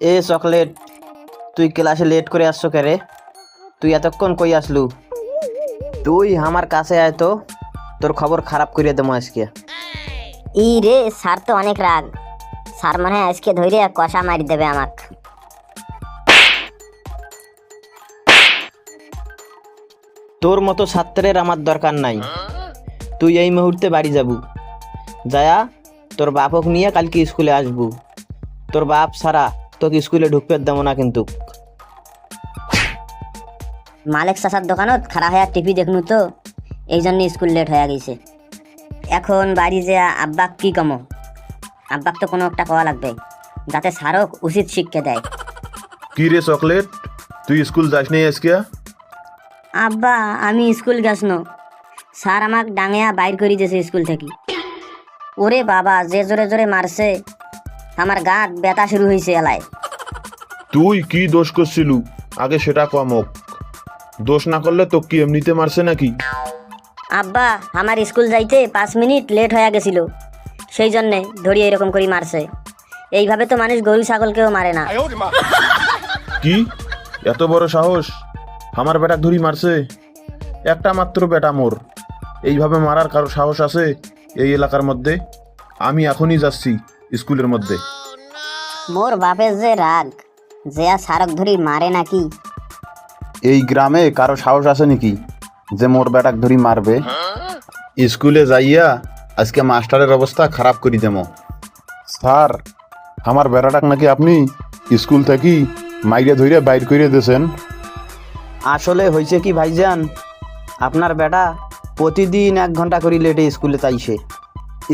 এ chocolate তুই ক্লাসে late করে আসছো কে রে? তুই এতক্ষণ কই আসলু? তুই আমার কাছে আয় তো তোর খবর খারাপ করিয়ে দেবো আজকে। ই রে স্যার তো অনেক রাগ। স্যার মনে হয় আজকে ধরে কষা মারি দেবে আমাক। তোর মতো ছাত্রের আমার দরকার নাই। তুই এই মুহূর্তে বাড়ি যাবু। যায়া তোর বাপক নিয়ে কালকে স্কুলে আসবু। তোর বাপ ছাড়া তোকে স্কুলে ঢুকতে দেবো না কিন্তু। মালিক চাচার দোকানত খাড়া হয়ে টিভি দেখনু তো এই জন্য স্কুল লেট হয়ে গেছে। এখন বাড়ি যে আব্বাক কি কমো? আব্বাক তো কোনো একটা কওয়া লাগবে যাতে স্যারক উচিত শিক্ষা দেয়। কি রে চকলেট? তুই স্কুল যাস নি আজকে? আব্বা আমি স্কুল গেছনো স্যার আমাক ডাঙিয়া বাইর করে দিয়েছে স্কুল থেকে। ওরে বাবা যে জোরে জোরে মারছে আমার গাত ব্যথা শুরু হয়েছে এলায়। তুই কি দোষ করছিলু? আগে সেটা কমক দোষ না করলে তো কি এমনিতে মারছে নাকি? আব্বা আমার স্কুল যাইতে পাঁচ মিনিট লেট হয়ে গেছিল। সেই জন্যে ধরিয়ে এরকম করে মারছে। এইভাবে তো মানুষ গরু ছাগলকেও মারে না। কি? এত বড় সাহস? আমার বেটা ধরি মারছে? একটা মাত্র বেটা মোর। এইভাবে মারার কারও সাহস আছে এই এলাকার মধ্যে? আমি এখনই যাচ্ছি। স্কুলের মধ্যে। মোর বাপের যে রাগ যে আর সারক ধরি মারে নাকি? এই গ্রামে কারও সাহস আছে নাকি যে মোর বেটাক ধরি মারবে? স্কুলে যাইয়া আজকে মাস্টারের অবস্থা খারাপ করি দেমো স্যার আমার বেটাটাক নাকি আপনি স্কুল থেকে মাইরে ধইরে বাইর করে দিয়েছেন? আসলে হয়েছে কি ভাইজান আপনার বেটা প্রতিদিন এক ঘণ্টা করে লেটে স্কুলে চাইছে।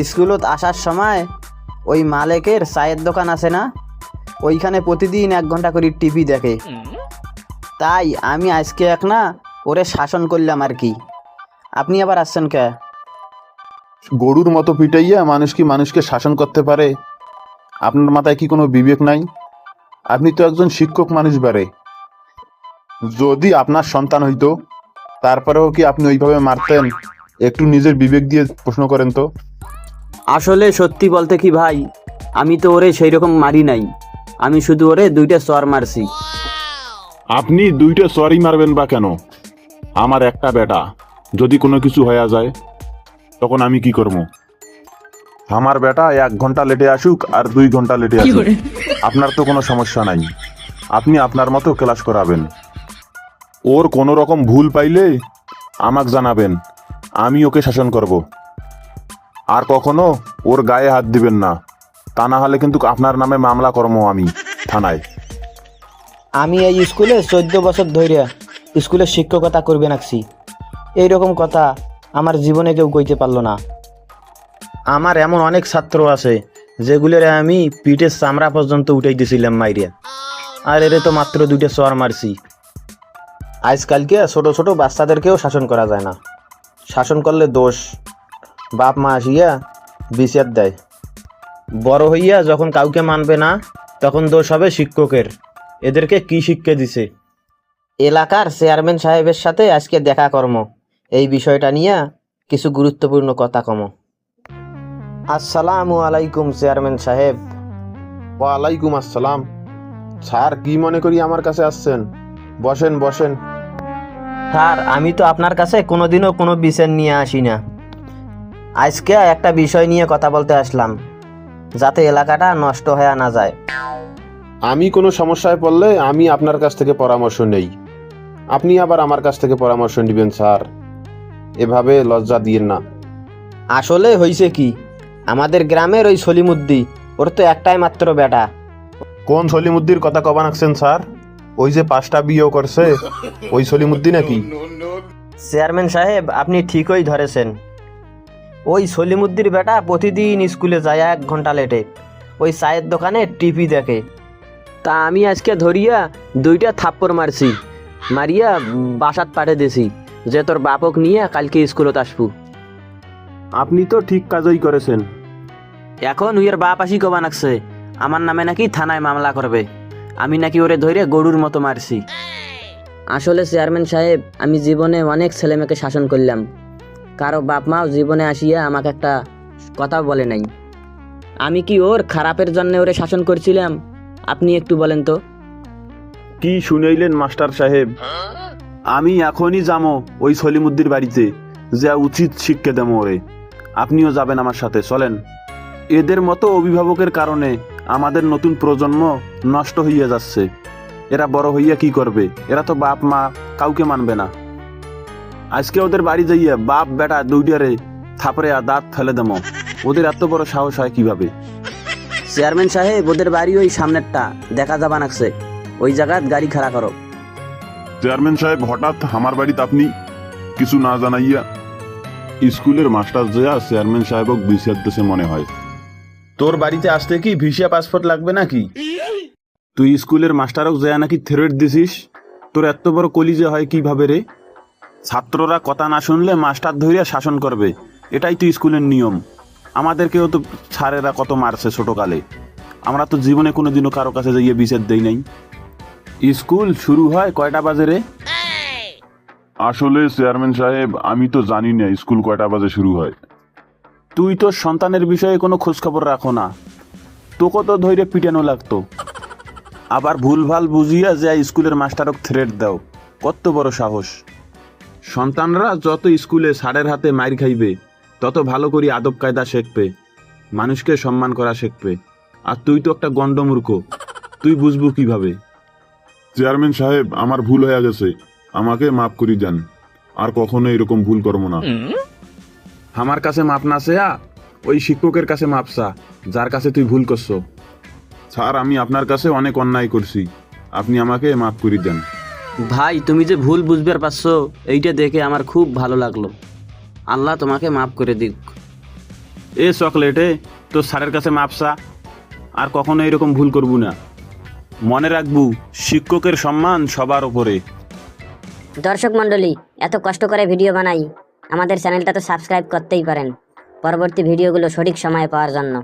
স্কুলত আসার সময় ওই মালেকের চায়ের দোকান আছে না? ওইখানে প্রতিদিন এক ঘণ্টা করে টিভি দেখে। তাই আমি আজকে এক না ওরে শাসন করলাম আর কি। আপনি আবার আসছেন কে? গরুর মতো পিটাইয়া মানুষ কি মানুষকে শাসন করতে পারে? আপনার মাথায় কি কোনো বিবেক নাই? আপনি তো একজন শিক্ষক মানুষ বারে। যদি আপনার সন্তান হইতো, তারপরেও কি আপনি ওইভাবে মারতেন? একটু নিজের বিবেক দিয়ে প্রশ্ন করেন তো। আসলে সত্যি বলতে কি ভাই আমি তো ওরে সেই রকম মারি নাই। আমি শুধু ওরে দুইটা সর মারছি। আপনি দুইটা সরই মারবেন বা কেন? আমার একটা বেটা যদি কোনো কিছু হয়ে যায় তখন আমি কি করব? আমার বেটা এক ঘণ্টা লেটে আসুক আর দুই ঘণ্টা লেটে আসুক। আপনার তো কোনো সমস্যা নাই। আপনি আপনার মতো ক্লাস করাবেন। ওর কোনো রকম ভুল পাইলে আমাকে জানাবেন। আমি ওকে শাসন করব। আর কখনো ওর গায়ে হাত দিবেন না। তা না হলে কিন্তু আপনার নামে মামলা কর্ম আমি থানায়। আমি এই স্কুলে চোদ্দ বছর ধরে স্কুলে শিক্ষকতা করবে নাকছি। এইরকম কথা আমার জীবনে কেউ কইতে পারল না। আমার এমন অনেক ছাত্র আছে যেগুলোর আমি পিঠের চামড়া পর্যন্ত উঠাই দিয়েছিলাম মাইরে আর এরে তো মাত্র দুইটা চর মারছি। আজকালকে ছোট ছোট বাচ্চাদেরকেও শাসন করা যায় না। শাসন করলে দোষ। বাপ মা আসিয়া বিচার দেয়। বড় হইয়া যখন কাউকে মানবে না তখন দোষ হবে শিক্ষকের। এদেরকে কি শিক্ষা দিছে? এলাকার চেয়ারম্যান সাহেবের সাথে আজকে দেখা কর্ম। এই বিষয়টা নিয়ে কিছু গুরুত্বপূর্ণ কথা কম। আসসালামু আলাইকুম চেয়ারম্যান সাহেব। ওয়ালাইকুম আসসালাম। স্যার কি মনে করি আমার কাছে আসছেন? বসেন বসেন। স্যার আমি তো আপনার কাছে কোনোদিনও কোনো বিচার নিয়ে আসি না। আজকে একটা বিষয় নিয়ে কথা বলতে আসলাম যাতে এলাকাটা নষ্ট হয়ে না যায়। আমি কোনো সমস্যায় পড়লে আমি আপনার কাছ থেকে পরামর্শ নেই। আপনি আবার আমার কাছ থেকে পরামর্শ নেবেন স্যার। এভাবে লজ্জা দিয়েন না। আসলে হয়েছে কি আমাদের গ্রামের ওই সলিমুদ্দি ওর তো একটাই মাত্র বেটা। কোন সলিমুদ্দির কথা কবা নাকছেন স্যার? ওই যে পাঁচটা বিয়ে করছে ওই সলিমুদ্দি নাকি? চেয়ারম্যান সাহেব আপনি ঠিকই ধরেছেন। ওই সলিমুদ্দির বেটা প্রতিদিন স্কুলে যায় এক ঘণ্টা লেটে। ওই চায়ের দোকানে টিভি দেখে। তা আমি আজকে ধরিয়া দুইটা থাপ্পড় মারছি। মারিয়া বাসাত পাঠে দিছি যে তোর বাপক নিয়ে কালকে স্কুলত আসব। আপনি তো ঠিক কাজই করেছেন। এখন উইয়ের বাপ আসি কবা নাকছে আমার নামে নাকি থানায় মামলা করবে। আমি নাকি ওরে ধরে গরুর মতো মারছি। আসলে চেয়ারম্যান সাহেব আমি জীবনে অনেক ছেলেমেয়েকে শাসন করলাম। কারও বাপ মাও জীবনে আসিয়া আমাকে একটা কথা বলে নাই। আমি কি ওর খারাপের জন্য ওরে শাসন করছিলাম? আপনি একটু বলেন তো। কি শুনেইলেন, মাস্টার সাহেব? আমি এখনই যাব ওই সলিমুদ্দির বাড়িতে, যা উচিত শিক্ষা দেবো ওরে। আপনিও যাবেন আমার সাথে, চলেন। এদের মতো অভিভাবকের কারণে আমাদের নতুন প্রজন্ম নষ্ট হইয়া যাচ্ছে। এরা বড় হইয়া কি করবে? এরা তো বাপ মা, কাউকে মানবে না। আজকে ওদের বাড়ি যাইয়া বাপ বেটা দুইটারে থাপড়ে আর দাঁত ফেলে দেবো। ওদের এত বড় সাহস হয় কীভাবে? চেয়ারম্যান সাহেব ওদের বাড়ি ওই সামনেরটা। দেখা যাবা নাকছে ওই জায়গাত গাড়ি খাড়া করো। চেয়ারম্যান সাহেব হঠাৎ আমার বাড়িতে আপনি কিছু না জানাইয়া স্কুলের মাস্টার যেয়া চেয়ারম্যান সাহেবক বিচার দেশে মনে হয়। তোর বাড়িতে আসতে কি ভিসা পাসপোর্ট লাগবে নাকি? তুই স্কুলের মাস্টারক যেয়া নাকি থ্রেট দিছিস? তোর এত বড় কলিজে হয় কীভাবে রে? ছাত্ররা কথা না শুনলে মাস্টার ধরিয়া শাসন করবে। এটাই তো স্কুলের নিয়ম। আমাদেরকেও তো স্যারেরা কত মারছে ছোটকালে। আমরা তো জীবনে কোনো দিনও কারও কাছে যাইয়ে বিচার দেই নাই। স্কুল শুরু হয় কয়টা বাজে রে? আসলে চেয়ারম্যান সাহেব আমি তো জানি না স্কুল কয়টা বাজে শুরু হয়। তুই তো সন্তানের বিষয়ে কোনো খোঁজখবর রাখো না। তোকে তো ধৈর্য পিটানো লাগতো। আবার ভুলভাল বুঝিয়া যে স্কুলের মাস্টারক থ্রেট দাও। কত বড় সাহস। সন্তানরা যত স্কুলে সারের হাতে মাইর খাইবে তত ভালো করে আদব কায়দা শিখবে মানুষকে সম্মান করা শিখবে। আর তুই তো একটা গন্ডমূর্খ তুই বুঝব কীভাবে? চেয়ারম্যান সাহেব আমার ভুল হয়ে গেছে আমাকে মাফ করি দেন আর কখনো এরকম ভুল করব না। আমার কাছে মাপ না সেয়া ওই শিক্ষকের কাছে মাপসা যার কাছে তুই ভুল করছ। স্যার আমি আপনার কাছে অনেক অন্যায় করছি আপনি আমাকে মাফ করি দেন। ভাই তুমি যে ভুল বুঝবার পারছ এইটা দেখে আমার খুব ভালো লাগল। আল্লাহ তোমাকে মাফ করে দিক। এ চকলেটে তোর স্যারের কাছে মাপসা আর কখনো এরকম ভুল করব না। মনে রাখবু শিক্ষকের সম্মান সবার ওপরে দর্শক মণ্ডলী এত কষ্ট করে ভিডিও বানাই। আমাদের চ্যানেলটা তো সাবস্ক্রাইব করতেই পারেন। পরবর্তী ভিডিওগুলো সঠিক সময়ে পাওয়ার জন্য।